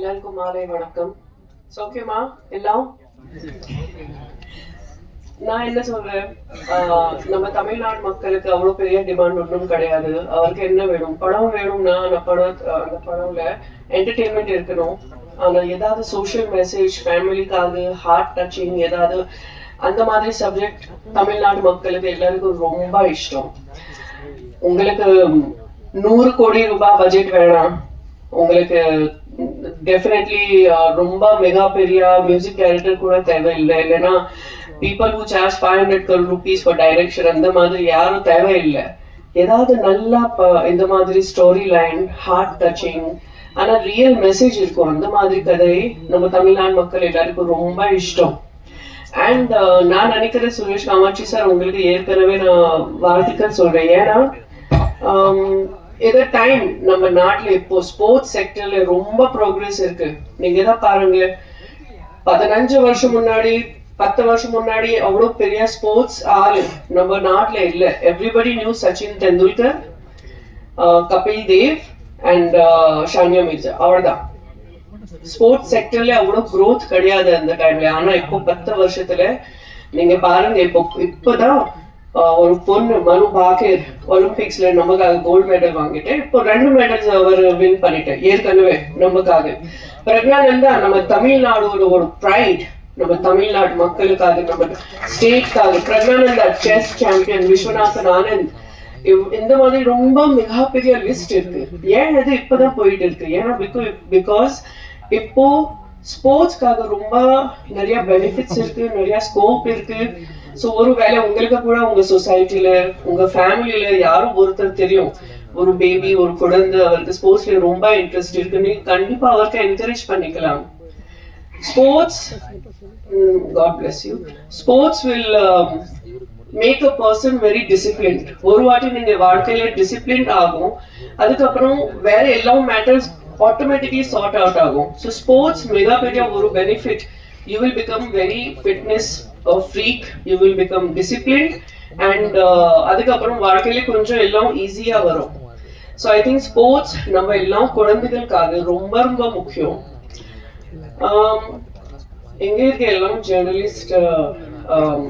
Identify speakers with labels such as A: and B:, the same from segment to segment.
A: எல்லாருக்கும் மாலை வணக்கம். சோக்கியமா? எல்லாம்? நான் என்ன சொல்றேன்? ஆஹ் நம்ம தமிழ்நாடு மக்களுக்கு அவ்வளவு பெரிய டிமாண்ட் ஒன்றும் கிடையாது. அவருக்கு என்ன வேணும்? படம் வேணும்னா அந்த படம் அந்த படம்ல என்டர்டெயின்மெண்ட் இருக்கணும். ஆனா ஏதாவது சோஷியல் மெசேஜ் ஃபேமிலிக்காக ஹார்ட் டச்சிங் ஏதாவது அந்த மாதிரி சப்ஜெக்ட் தமிழ்நாடு மக்களுக்கு எல்லாருக்கும் ரொம்ப இஷ்டம். உங்களுக்கு நூறு கோடி ரூபாய் பட்ஜெட் வேணாம். உங்களுக்கு டெஃபினெட்லி uh, ரொம்ப மெகா பெரிய மியூசிக் டைரக்டர் கூட தேவையில்லை. இல்லைன்னா people who charge five hundred crore rupees for direction அந்த மாதிரி யாரும் தேவையில்லை. ஏதாவது நல்லா ப- இந்த மாதிரி ஸ்டோரி லைன் ஹார்ட் டச்சிங் ஆனால் ரியல் மெசேஜ் இருக்கும். அந்த மாதிரி கதை நம்ம தமிழ்நாடு மக்கள் எல்லாருக்கும் ரொம்ப இஷ்டம். அண்ட் uh, நான் நினைக்கிறேன் சுரேஷ் காமாட்சி சார் உங்களுக்கு ஏற்கனவே நான் வாழ்த்துக்கள் சொல்றேன். ஏன்னா um, ஏதோ டைம் நம்ம நாட்டில் இப்போ ஸ்போர்ட்ஸ் செக்டர்ல ரொம்ப ப்ரோக்ரஸ் இருக்கு. நீங்க தான் பாருங்க பதினஞ்சு வருஷம் முன்னாடி பத்து வருஷம் முன்னாடி அவ்வளோ பெரிய ஸ்போர்ட்ஸ் ஆளு நம்ம நாட்டில் இல்ல. Everybody knew Sachin Tendulkar Kapil Dev and Sania Mirza அவ்வளவுதான் ஸ்போர்ட்ஸ் செக்டர்ல அவ்வளோ க்ரோத் கிடையாது அந்த டைம்ல ஆனா இப்போ பத்து வருஷத்துல நீங்க பாருங்க இப்போ இப்போதான் ஒரு பொண்ணு மனு பாக்கர் ஒலிம்பிக்ஸ்ல நமக்காக கோல்ட் மெடல் வாங்கிட்டு இப்போ ரெண்டு மெடல்ஸ் அவர் வின் பண்ணிட்டேன் ஏற்கனவே நமக்காக. பிரக்னானந்தா நம்ம தமிழ்நாடோட ஒரு ப்ரைட் நம்ம தமிழ்நாடு மக்களுக்காக நம்ம ஸ்டேட்காக பிரக்னானந்தா செஸ் சாம்பியன் விஸ்வநாதன் ஆனந்த். இவ்- இந்த மாதிரி ரொம்ப மிகப்பெரிய லிஸ்ட் இருக்கு. ஏன் இது இப்பதான் போயிட்டு இருக்கு? ஏன்னா பிகாஸ் இப்போ ஸ்போர்ட்ஸ்க்காக ரொம்ப நிறைய பெனிஃபிட்ஸ் இருக்கு நிறைய ஸ்கோப் இருக்கு. ஸோ ஒருவேளை உங்களுக்கு கூட உங்க சொசைட்டில உங்க ஃபேமிலியில யாரும் ஒருத்தர் தெரியும். ஒரு பேபி ஒரு குழந்தை அவருக்கு ஸ்போர்ட்ஸ்ல ரொம்ப இன்ட்ரெஸ்ட் இருக்கு நீங்க கண்டிப்பா அவருக்கு என்கரேஜ் பண்ணிக்கலாம். Sports god bless you sports will make a person very disciplined ஒரு வாட்டி நீங்க வாழ்க்கையில டிசிப்ளின் ஆகும். அதுக்கப்புறம் வேற எல்லா மேட்டர்ஸ் ஆட்டோமேட்டிக்லி சார்ட் அவுட் ஆகும். ஸோ ஸ்போர்ட்ஸ் மிகப்பெரிய ஒரு benefit you will become very fitness freak you will become discipline and அதுக்கப்புறம் வாழ்க்கையிலே கொஞ்சம் எல்லாம் ஈஸியாக வரும். ஸோ ஐ திங்க் ஸ்போர்ட்ஸ் நம்ம எல்லாம் குழந்தைகளுக்காக ரொம்ப ரொம்ப முக்கியம். Um, எங்கே இருக்க எல்லாம் ஜேர்னலிஸ்ட் uh, um,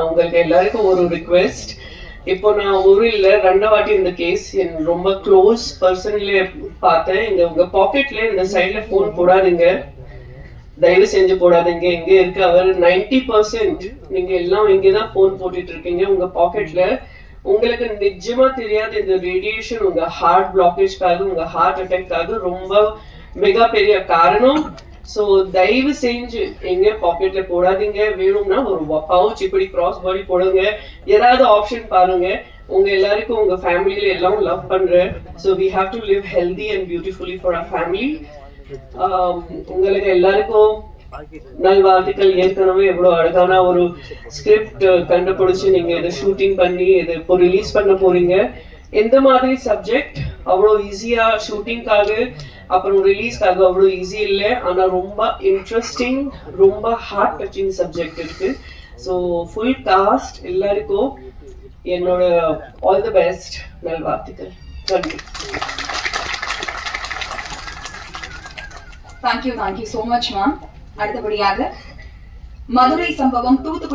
A: அவங்களுக்கு எல்லாருக்கும் ஒரு ரிக்வெஸ்ட் இப்போ நான் ஒரு இல்லை ரெண்டு வாட்டி இந்த கேஸ் என் ரொம்ப க்ளோஸ் பர்சன்ல பார்த்தேன். இங்கே உங்கள் பாக்கெட்ல இந்த சைடில் ஃபோன் போடாதீங்க. தயவு செஞ்சு போடாதீங்க. இங்க இருக்கு அவர் 90% பர்சன்ட் நீங்க எல்லாம் இங்கதான் தான் போட்டுட்டு இருக்கீங்க. உங்க பாக்கெட்ல உங்களுக்கு நிஜமா தெரியாது இந்த ரேடியேஷன் உங்க ஹார்ட் பிளாக்கேஜ்க்காக உங்க ஹார்ட் அட்டாக்காக ரொம்ப மிக பெரிய காரணம். சோ தயவு செஞ்சு எங்க பாக்கெட்ல போடாதீங்க. வேணும்னா ஒரு பவுச் இப்படி கிராஸ் பாடி போடுங்க. ஏதாவது ஆப்ஷன் பாருங்க. உங்க எல்லாருக்கும் உங்க ஃபேமிலியில எல்லாம் லவ் பண்றேன். So we have to live healthy and beautifully for a family உங்களுக்கு எல்லாருக்கும் நல்வாழ்த்துக்கள். ஏற்கனவே எவ்வளவு அழகான ஒரு ஸ்கிரிப்ட் கண்டுபிடிச்சு நீங்க இதை ஷூட்டிங் பண்ணி இதை இப்போ ரிலீஸ் பண்ண போறீங்க. எந்த மாதிரி சப்ஜெக்ட் அவ்வளோ ஈஸியா ஷூட்டிங்காக அப்புறம் ரிலீஸ்க்காக அவ்வளோ ஈஸி இல்லை. ஆனால் ரொம்ப இன்ட்ரெஸ்டிங் ரொம்ப ஹார்ட் டச்சிங் சப்ஜெக்ட் இருக்கு. ஸோ ஃபுல் காஸ்ட் எல்லாருக்கும் என்னோட ஆல் தி பெஸ்ட் நல்வாழ்த்துக்கள். நன்றி.
B: Thank you thank you so much ma'am அடுத்தபடியாக மதுரை சம்பவம் தூத்துக்குடி